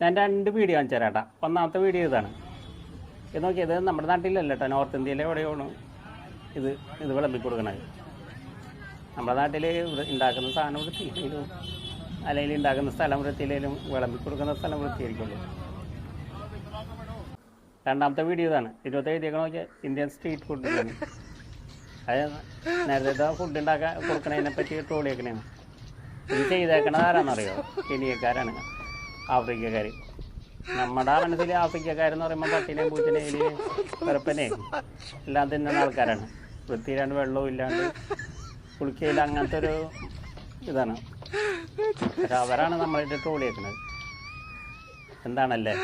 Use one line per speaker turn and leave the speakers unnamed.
ഞാൻ രണ്ട് വീഡിയോ കാണിച്ചു തരാം ഒന്നാമത്തെ വീഡിയോ ഇതാണ്. ഇത് നോക്കിയത് നമ്മുടെ നാട്ടിലല്ല കേട്ടോ നോർത്ത് ഇന്ത്യയിലെ എവിടെയാണ് ഇത് ഇത് വിളമ്പി കൊടുക്കണത് നമ്മുടെ നാട്ടിൽ ഉണ്ടാക്കുന്ന സാധനം വൃത്തിയിലും അല്ലെങ്കിൽ ഉണ്ടാക്കുന്ന സ്ഥലം വൃത്തിയിലും വിളമ്പി കൊടുക്കുന്ന സ്ഥലം വൃത്തിയായിരിക്കുള്ളൂ. രണ്ടാമത്തെ വീഡിയോ ഇതാണ്. ഇരുപത്തി എഴുതിയൊക്കെ നോക്കിയാൽ ഇന്ത്യൻ സ്ട്രീറ്റ് ഫുഡ് അത് നേരത്തെ ഫുഡ് ഉണ്ടാക്കാൻ കൊടുക്കണതിനെ പറ്റി ട്രോളിയേക്കണേ ഇത് ചെയ്തേക്കണത് ആരാന്നറിയോ? കെനിയക്കാരാണ് ആഫ്രിക്കക്കാർ നമ്മുടെ മനസ്സിൽ ആഫ്രിക്കക്കാരെന്ന് പറയുമ്പോൾ പട്ടിനെ പൂച്ചനെ എലി വെറുപ്പനെ. എല്ലാം തിന്നുന്ന ആൾക്കാരാണ്. വൃത്തിയിലാണ്ട് വെള്ളവും ഇല്ലാണ്ട് കുളിക്കയില്ല അങ്ങനത്തെ ഒരു ഇതാണ്. പക്ഷെ അവരാണ് നമ്മളായിട്ട് ട്രോളിയേക്കുന്നത് എന്താണല്ലേ?